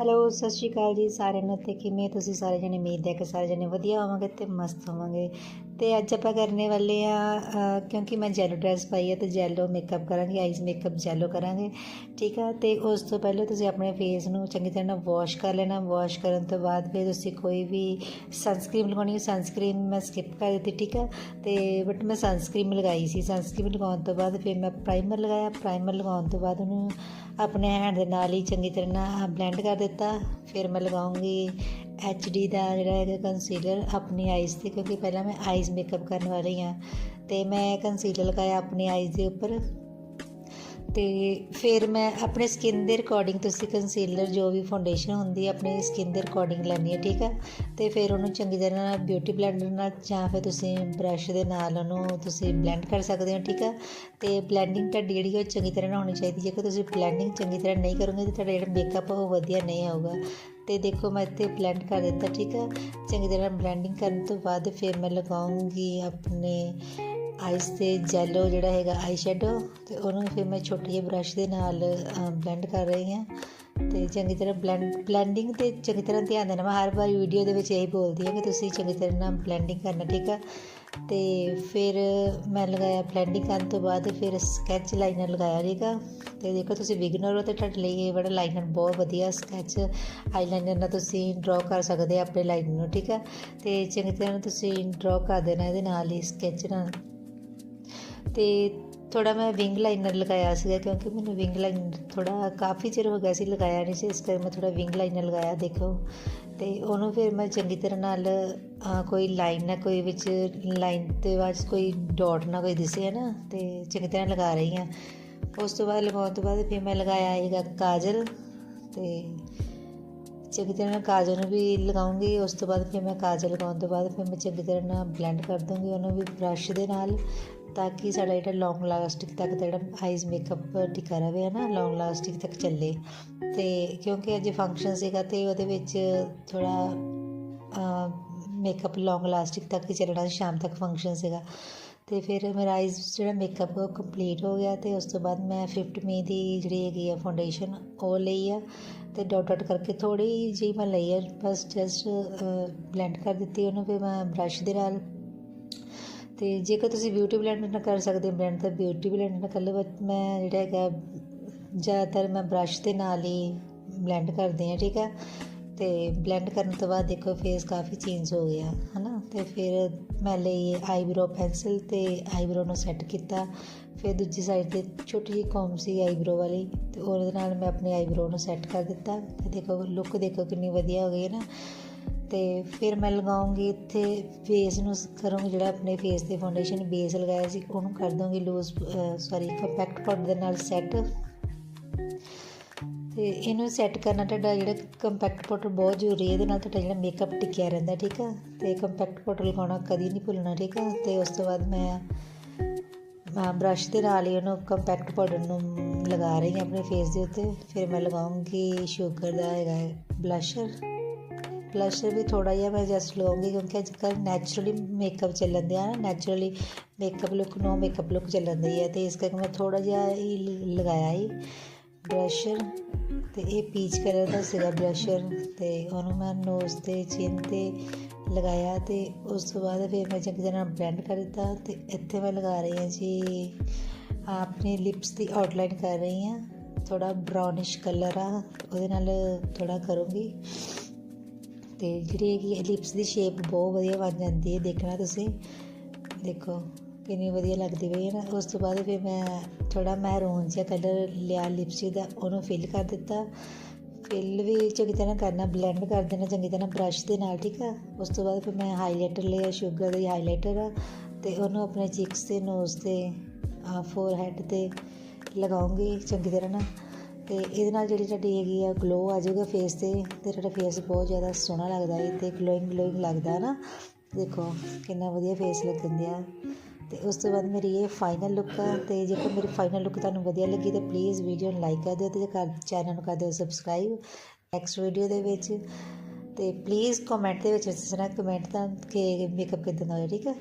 Hello ਸਤਿ ਸ਼੍ਰੀ ਅਕਾਲ ਜੀ ਸਾਰਿਆਂ ਨੂੰ ਤੇ ਕਿਵੇਂ ਤੁਸੀਂ ਸਾਰੇ ਜਣੇ? ਉਮੀਦ ਹੈ ਕਿ ਸਾਰੇ ਜਣੇ ਵਧੀਆ ਹੋਵਾਂਗੇ ਤੇ ਮਸਤ ਹੋਵਾਂਗੇ। ਤੇ ਅੱਜ ਆਪਾਂ ਕਰਨੇ ਵਾਲੇ ਆ ਕਿਉਂਕਿ ਮੈਂ ਜੈਲੋ ਡਰੈਸ ਪਾਈ ਹੈ ਤੇ ਜੈਲੋ ਮੇਕਅਪ ਕਰਾਂਗੇ ਆਈਜ਼ ਮੇਕਅਪ ਜੈਲੋ ਕਰਾਂਗੇ, ਠੀਕ ਆ? ਤੇ ਉਸ ਤੋਂ ਪਹਿਲਾਂ ਤੁਸੀਂ ਆਪਣੇ ਫੇਸ ਨੂੰ ਚੰਗੀ ਤਰ੍ਹਾਂ ਨਾਲ ਵਾਸ਼ ਕਰ ਲੈਣਾ। ਵਾਸ਼ ਕਰਨ ਤੋਂ ਬਾਅਦ ਫਿਰ ਤੁਸੀਂ ਕੋਈ ਵੀ ਸਨਸਕ੍ਰੀਮ ਲਗਾਉਣੀ ਹੈ ਸਨਸਕ੍ਰੀਮ ਮੈਂ ਸਕਿਪ ਕਰ ਦਿੱਤੀ, ਠੀਕ ਆ? ਤੇ ਬਟ ਮੈਂ ਸਨਸਕ੍ਰੀਮ ਲਗਾਈ ਸੀ। ਸਨਸਕ੍ਰੀਮ ਲਗਾਉਣ ਤੋਂ ਬਾਅਦ ਫਿਰ ਮੈਂ ਪ੍ਰਾਈਮਰ ਲਗਾਇਆ। ਪ੍ਰਾਈਮਰ ਲਗਾਉਣ ਤੋਂ ਬਾਅਦ ਉਹਨੂੰ ਆਪਣੇ ਹੈਂਡ ਦੇ ਨਾਲ ਹੀ ਚੰਗੀ ਤਰ੍ਹਾਂ ਨਾਲ ਬਲੈਂਡ ਕਰ ਦਿੱਤਾ। ਫਿਰ ਮੈਂ ਲਗਾਉਂਗੀ ਡੀ ਦਾ ਜਿਹੜਾ ਹੈਗਾ ਕੰਸੀਲਰ ਆਪਣੀ ਆਈਜ਼ ਤੇ, ਕਿਉਂਕਿ ਪਹਿਲਾਂ ਮੈਂ ਆਈਜ਼ ਮੇਕਅਪ ਕਰਨ ਵਾਲੀ ਹਾਂ। ਤੇ ਮੈਂ ਕੰਸੀਲਰ ਲਗਾਇਆ ਆਪਣੀ ਆਈਜ਼ ਦੇ ਉੱਪਰ। ਤੇ ਫਿਰ ਮੈਂ ਆਪਣੇ ਸਕਿਨ ਦੇ ਅਕੋਰਡਿੰਗ ਤੁਸੀਂ ਕੰਸੀਲਰ ਜੋ ਵੀ ਫਾਊਂਡੇਸ਼ਨ ਹੁੰਦੀ ਹੈ, ਆਪਣੀ ਸਕਿਨ ਦੇ ਅਕੋਰਡਿੰਗ ਲੈਣੀ ਹੈ, ਠੀਕ ਹੈ ਤੇ ਫਿਰ ਉਹਨੂੰ ਚੰਗੀ ਤਰ੍ਹਾਂ ਨਾਲ ਬਿਊਟੀ ਬਲੈਂਡਰ ਨਾਲ ਜਾਂ ਫਿਰ ਤੁਸੀਂ ਬ੍ਰਸ਼ ਦੇ ਨਾਲ ਉਹਨੂੰ ਤੁਸੀਂ ਬਲੈਂਡ ਕਰ ਸਕਦੇ ਹੋ, ਠੀਕ ਹੈ ਤੇ ਬਲੈਂਡਿੰਗ ਤੁਹਾਡੀ ਜਿਹੜੀ ਉਹ ਚੰਗੀ ਤਰ੍ਹਾਂ ਨਾਲ ਹੋਣੀ ਚਾਹੀਦੀ ਜੇਕਰ ਤੁਸੀਂ ਬਲੈਂਡਿੰਗ ਚੰਗੀ ਤਰ੍ਹਾਂ ਨਹੀਂ ਕਰੋਗੇ ਤਾਂ ਤੁਹਾਡਾ ਜਿਹੜਾ ਮੇਕਅਪ ਉਹ ਵਧੀਆ ਨਹੀਂ ਆਊਗਾ। ਤੇ ਦੇਖੋ, ਮੈਂ ਇੱਥੇ ਬਲੈਂਡ ਕਰ ਦਿੱਤਾ, ਠੀਕ ਹੈ ਚੰਗੀ ਤਰ੍ਹਾਂ ਬਲੈਂਡਿੰਗ ਕਰਨ ਤੋਂ ਬਾਅਦ ਫਿਰ ਮੈਂ ਲਗਾਉਂਗੀ ਆਪਣੇ ਆਈਸ ਤੇ ਜੈਲੋ ਜਿਹੜਾ ਹੈਗਾ ਆਈ ਸ਼ੈਡੋ ਤੇ ਉਹਨੂੰ ਫਿਰ ਮੈਂ ਛੋਟੇ ਜਿਹੇ ਬ੍ਰਸ਼ ਦੇ ਨਾਲ ਬਲੈਂਡ ਕਰ ਰਹੀ ਹਾਂ ਤੇ ਚੰਗੀ ਤਰ੍ਹਾਂ ਬਲੈਂਡ ਬਲੈਂਡਿੰਗ ਤੇ ਚੰਗੀ ਤਰ੍ਹਾਂ ਧਿਆਨ ਦੇਣਾ। ਮੈਂ ਹਰ ਵਾਰ ਵੀਡੀਓ ਦੇ ਵਿੱਚ ਇਹੀ ਬੋਲਦੀ ਹਾਂ ਕਿ ਤੁਸੀਂ ਚੰਗੀ ਤਰ੍ਹਾਂ ਨਾਲ ਬਲੈਂਡਿੰਗ ਕਰਨਾ, ਠੀਕ ਆ? ਤੇ ਫਿਰ ਮੈਂ ਲਗਾਇਆ ਬਲੈਂਡਿੰਗ ਕਰਨ ਤੋਂ ਬਾਅਦ ਫਿਰ ਸਕੈਚ ਲਾਈਨਰ ਲਗਾਇਆ, ਠੀਕ ਆ? ਤੇ ਦੇਖੋ ਤੁਸੀਂ ਬਿਗਨਰ ਹੋ ਤੇ ਤੁਹਾਡੇ ਲਈ ਇਹ ਬੜਾ ਲਾਈਨਰ ਬਹੁਤ ਵਧੀਆ ਸਕੈਚ ਆਈਲਾਈਨਰ ਨਾਲ ਤੁਸੀਂ ਡਰਾ ਕਰ ਸਕਦੇ ਆ ਆਪਣੇ ਲਾਈਨ ਨੂੰ, ਠੀਕ ਆ? ਤੇ ਚੰਗੀ ਤਰ੍ਹਾਂ ਤੁਸੀਂ ਡਰਾ ਕਰ ਦੇਣਾ ਇਹਦੇ ਨਾਲ ਹੀ ਸਕੈਚ ਨਾਲ। ਤੇ ਥੋੜਾ ਮੈਂ ਵਿੰਗ ਲਾਈਨਰ ਲਗਾਇਆ ਸੀਗਾ ਕਿਉਂਕਿ ਮੈਨੂੰ ਵਿੰਗ ਲਾਈਨਰ ਥੋੜਾ ਕਾਫੀ ਚਿਰ ਹੋ ਗਿਆ ਸੀ ਲਗਾਇਆ ਨਹੀਂ ਸੀ, ਇਸ ਕਰਕੇ ਮੈਂ ਥੋੜਾ ਵਿੰਗ ਲਾਈਨਰ ਲਗਾਇਆ, ਦੇਖੋ। ਤੇ ਉਹਨੂੰ ਫਿਰ ਮੈਂ ਚੰਗੀ ਤਰ੍ਹਾਂ ਨਾਲ ਕੋਈ ਲਾਈਨ ਨਾ, ਕੋਈ ਵਿੱਚ ਲਾਈਨ ਤੇ ਬਾਅਦ ਕੋਈ ਡਾਟ ਨਾ ਕੋਈ ਦਿਸੇ ਹੈ ਨਾ ਤੇ ਚੰਗੀ ਤਰ੍ਹਾਂ ਲਗਾ ਰਹੀ ਹਾਂ। ਉਸ ਤੋਂ ਬਾਅਦ, ਲਗਾਉਣ ਤੋਂ ਬਾਅਦ ਫਿਰ ਮੈਂ ਲਗਾਇਆ ਹੈਗਾ ਕਾਜਲ ਤੇ ਚੰਗੀ ਤਰ੍ਹਾਂ ਨਾਲ ਕਾਜਲ ਨੂੰ ਵੀ ਲਗਾਉਂਗੀ। ਉਸ ਤੋਂ ਬਾਅਦ ਫਿਰ ਮੈਂ ਕਾਜਲ ਲਗਾਉਣ ਤੋਂ ਬਾਅਦ ਫਿਰ ਮੈਂ ਚੰਗੀ ਤਰ੍ਹਾਂ ਨਾਲ ਬਲੈਂਡ ਕਰ ਦੂੰਗੀ, ਉਹਨੂੰ ਵੀ ਬ੍ਰਸ਼ ਦੇ ਨਾਲ। ਤਾਂ ਕਿ ਸਾਡਾ ਜਿਹੜਾ ਲੌਂਗ ਲਾਸਟਿੰਗ ਤੱਕ ਜਿਹੜਾ ਆਈਜ਼ ਮੇਕਅਪ ਟਿਕਾ ਰਵੇ ਹੈ ਨਾ ਲੌਂਗ ਲਾਸਟਿੰਗ ਤੱਕ ਚੱਲੇ। ਤੇ ਕਿਉਂਕਿ ਅਜੇ ਫੰਕਸ਼ਨ ਸੀਗਾ ਤੇ ਉਹਦੇ ਵਿੱਚ ਥੋੜਾ ਮੇਕਅਪ ਲੌਂਗ ਲਾਸਟਿੰਗ ਤੱਕ ਹੀ ਚੱਲਣਾ ਸੀ ਸ਼ਾਮ ਤੱਕ ਫੰਕਸ਼ਨ ਸੀਗਾ। ਤੇ ਫਿਰ ਮੇਰਾ ਆਈਜ਼ ਜਿਹੜਾ ਮੇਕਅਪ ਉਹ ਕੰਪਲੀਟ ਹੋ ਗਿਆ ਤੇ ਉਸ ਤੋਂ ਬਾਅਦ ਮੈਂ 50 ਮੇ ਦੀ ਜਿਹੜੀ ਹੈਗੀ ਆ ਫਾਊਂਡੇਸ਼ਨ ਉਹ ਲਈ ਆ। ਤੇ ਡਾਟ ਡਾਟ ਕਰਕੇ ਥੋੜੀ ਜਿਹੀ ਮੈਂ ਲਈ ਆ ਬਸ ਜਸਟ ਬਲੈਂਡ ਕਰ ਦਿੱਤੀ ਉਹਨੂੰ, ਫਿਰ ਮੈਂ ਬ੍ਰਸ਼ ਦੇ ਨਾਲ ਅਤੇ ਜੇਕਰ ਤੁਸੀਂ ਬਿਊਟੀ ਬਲੈਂਡਰ ਨਾਲ ਕਰ ਸਕਦੇ ਬਲੈਂਡ ਤਾਂ ਬਿਊਟੀ ਬਲੈਂਡਰ ਨਾਲ ਕਰ ਲਓ ਮੈਂ ਜਿਹੜਾ ਹੈਗਾ, ਜ਼ਿਆਦਾਤਰ ਮੈਂ ਬ੍ਰਸ਼ ਦੇ ਨਾਲ ਹੀ ਬਲੈਂਡ ਕਰਦੀ ਹਾਂ, ਠੀਕ ਹੈ? ਤੇ ਬਲੈਂਡ ਕਰਨ ਤੋਂ ਬਾਅਦ ਦੇਖੋ ਫੇਸ ਕਾਫੀ ਚੇਂਜ ਹੋ ਗਿਆ, ਹਨਾ? ਤੇ ਫਿਰ ਮੈਂ ਲਈ ਆਈਬ੍ਰੋ ਪੈਨਸਲ ਤੇ ਆਈਬ੍ਰੋ ਨੂੰ ਸੈੱਟ ਕੀਤਾ। ਫਿਰ ਦੂਜੀ ਸਾਈਡ ਤੇ ਛੋਟੀ ਜਿਹੀ ਕੌਮ ਸੀ ਆਈਬ੍ਰੋ ਵਾਲੀ, ਤੇ ਉਹਦੇ ਨਾਲ ਮੈਂ ਆਪਣੇ ਆਈਬ੍ਰੋ ਨੂੰ ਸੈੱਟ ਕਰ ਦਿੱਤਾ। ਤੇ ਦੇਖੋ ਲੁੱਕ ਦੇਖੋ ਕਿੰਨੀ ਵਧੀਆ ਹੋ ਗਈ ਹੈ ਨਾ? ਤੇ ਫਿਰ ਮੈਂ ਲਗਾਉਂਗੀ ਇੱਥੇ ਫੇਸ ਨੂੰ, ਕਰੂੰਗੀ ਜਿਹੜਾ ਆਪਣੇ ਫੇਸ ਤੇ ਫਾਊਂਡੇਸ਼ਨ ਬੇਸ ਲਗਾਇਆ ਸੀ, ਉਹਨੂੰ ਕਰ ਦੂੰਗੀ ਲੂਜ਼ ਸੌਰੀ ਕੰਪੈਕਟ ਪਾਊਡਰ ਦੇ ਨਾਲ ਸੈੱਟ ਤੇ ਇਹਨੂੰ ਸੈੱਟ ਕਰਨਾ ਤੁਹਾਡਾ ਜਿਹੜਾ ਕੰਪੈਕਟ ਪਾਊਡਰ ਬਹੁਤ ਜ਼ਰੂਰੀ ਹੈ, ਇਹਦੇ ਨਾਲ ਤੁਹਾਡਾ ਜਿਹੜਾ ਮੇਕਅਪ ਟਿਕਿਆ ਰਹਿੰਦਾ, ਠੀਕ ਆ? ਤੇ ਕੰਪੈਕਟ ਪਾਊਡਰ ਲਗਾਉਣਾ ਕਦੀ ਨਹੀਂ ਭੁੱਲਣਾ, ਠੀਕ ਆ? ਤੇ ਉਸ ਤੋਂ ਬਾਅਦ ਮੈਂ ਮੈਂ ਬ੍ਰਸ਼ ਦੇ ਨਾਲ ਹੀ ਉਹਨੂੰ ਕੰਪੈਕਟ ਪਾਊਡਰ ਨੂੰ ਲਗਾ ਰਹੀ ਹਾਂ ਆਪਣੇ ਫੇਸ ਦੇ ਉੱਤੇ। ਫਿਰ ਮੈਂ ਲਗਾਉਂਗੀ ਸ਼ੂਗਰ ਦਾ ਹੈਗਾ ਬਲਸ਼ਰ ਬਲਸ਼ਰ ਵੀ ਥੋੜਾ ਜਿਹਾ ਮੈਂ ਜਸਟ ਲਗਾਉਂਗੀ ਕਿਉਂਕਿ ਅੱਜ ਕੱਲ੍ਹ ਨੈਚੁਰਲੀ ਮੇਕਅਪ ਚੱਲਣ ਦਿਆ ਨਾ naturally makeup look no makeup look ਚੱਲਣ ਦੀ ਹੈ ਤੇ ਇਸ ਕਰਕੇ ਮੈਂ ਥੋੜਾ ਜਿਹਾ ਹੀ ਲਗਾਇਆ ਹੀ ਬਲਸ਼ਰ ਤੇ ਇਹ ਪੀਚ ਕਲਰ ਦਾ ਸੀਗਾ ਬਲਸ਼ਰ ਤੇ ਉਹਨੂੰ ਮੈਂ ਨੋਜ਼ ਤੇ ਚਿਨ ਤੇ ਲਗਾਇਆ ਤੇ ਉਸ ਤੋਂ ਬਾਅਦ ਫਿਰ ਮੈਂ ਚੰਗੀ ਤਰ੍ਹਾਂ ਬਲੈਂਡ ਕਰ ਦਿੱਤਾ ਤੇ ਇੱਥੇ ਮੈਂ ਲਗਾ ਰਹੀ ਹਾਂ ਜੀ, ਆਪਣੇ ਲਿਪਸ ਦੀ ਆਊਟਲਾਈਨ ਕਰ ਰਹੀ ਹਾਂ। ਥੋੜਾ ਬ੍ਰਾਊਨਿਸ਼ ਕਲਰ ਆ, ਉਹਦੇ ਨਾਲ ਥੋੜਾ ਕਰੂੰਗੀ। ਅਤੇ ਜਿਹੜੀ ਹੈਗੀ ਲਿਪਸ ਦੀ ਸ਼ੇਪ ਬਹੁਤ ਵਧੀਆ ਬਣ ਜਾਂਦੀ ਹੈ, ਦੇਖਣਾ ਤੁਸੀਂ। ਦੇਖੋ, ਕਿੰਨੀ ਵਧੀਆ ਲੱਗਦੀ ਪਈ ਹੈ ਨਾ। ਉਸ ਤੋਂ ਬਾਅਦ ਫਿਰ ਮੈਂ ਥੋੜਾ ਮਹਿਰੂਨ ਜਿਹਾ ਕਲਰ ਲਿਆ ਲਿਪਸਟਿਕ ਦਾ ਉਹਨੂੰ ਫਿਲ ਕਰ ਦਿੱਤਾ। ਫਿਲ ਵੀ ਚੰਗੀ ਤਰ੍ਹਾਂ ਕਰਨਾ ਬਲੈਂਡ ਕਰ ਦੇਣਾ, ਚੰਗੀ ਤਰ੍ਹਾਂ ਬ੍ਰਸ਼ ਦੇ ਨਾਲ, ਠੀਕ ਆ? ਉਸ ਤੋਂ ਬਾਅਦ ਫਿਰ ਮੈਂ ਹਾਈਲਾਈਟਰ ਲਿਆ ਸ਼ੂਗਰ ਦੀ ਹਾਈਲਾਈਟਰ ਆ, ਤੇ ਉਹਨੂੰ ਆਪਣੇ ਚਿਕਸ ਤੇ ਨੋਜ਼ ਤੇ ਫੋਰਹੈਡ ਤੇ ਲਗਾਉਂਗੀ ਚੰਗੀ ਤਰ੍ਹਾਂ ਨਾ। ਅਤੇ ਇਹਦੇ ਨਾਲ ਜਿਹੜੀ ਤੁਹਾਡੀ ਹੈਗੀ ਆ ਗਲੋ ਆ ਜਾਊਗਾ ਫੇਸ ਤੇ ਅਤੇ ਤੁਹਾਡਾ ਫੇਸ ਬਹੁਤ ਜ਼ਿਆਦਾ ਸੋਹਣਾ ਲੱਗਦਾ ਹੈ ਅਤੇ ਗਲੋਇੰਗ ਗਲੋਇੰਗ ਲੱਗਦਾ ਨਾ। ਦੇਖੋ ਕਿੰਨਾ ਵਧੀਆ ਫੇਸ ਲੱਗਣ ਦਿਆ। ਤੇ ਉਸ ਤੋਂ ਬਾਅਦ ਮੇਰੀ ਇਹ ਫਾਈਨਲ ਲੁੱਕ ਆ ਤੇ ਜੇਕਰ ਮੇਰੀ ਫਾਈਨਲ ਲੁੱਕ ਤੁਹਾਨੂੰ ਵਧੀਆ ਲੱਗੀ ਤਾਂ ਪਲੀਜ਼ ਵੀਡੀਓ ਨੂੰ ਲਾਈਕ ਕਰ ਦਿਓ ਤੇ ਕਰ ਚੈਨਲ ਨੂੰ ਕਰ ਦਿਓ ਸਬਸਕ੍ਰਾਈਬ ਨੈਕਸਟ ਵੀਡੀਓ ਦੇ ਵਿੱਚ। ਤੇ ਪਲੀਜ਼ ਕਮੈਂਟ ਦੇ ਵਿੱਚ ਦੱਸਣਾ ਕਮੈਂਟ ਤਾਂ ਕਿ ਮੇਕਅਪ ਕਿਦਾਂ ਦਾ ਹੋਇਆ, ਠੀਕ ਹੈ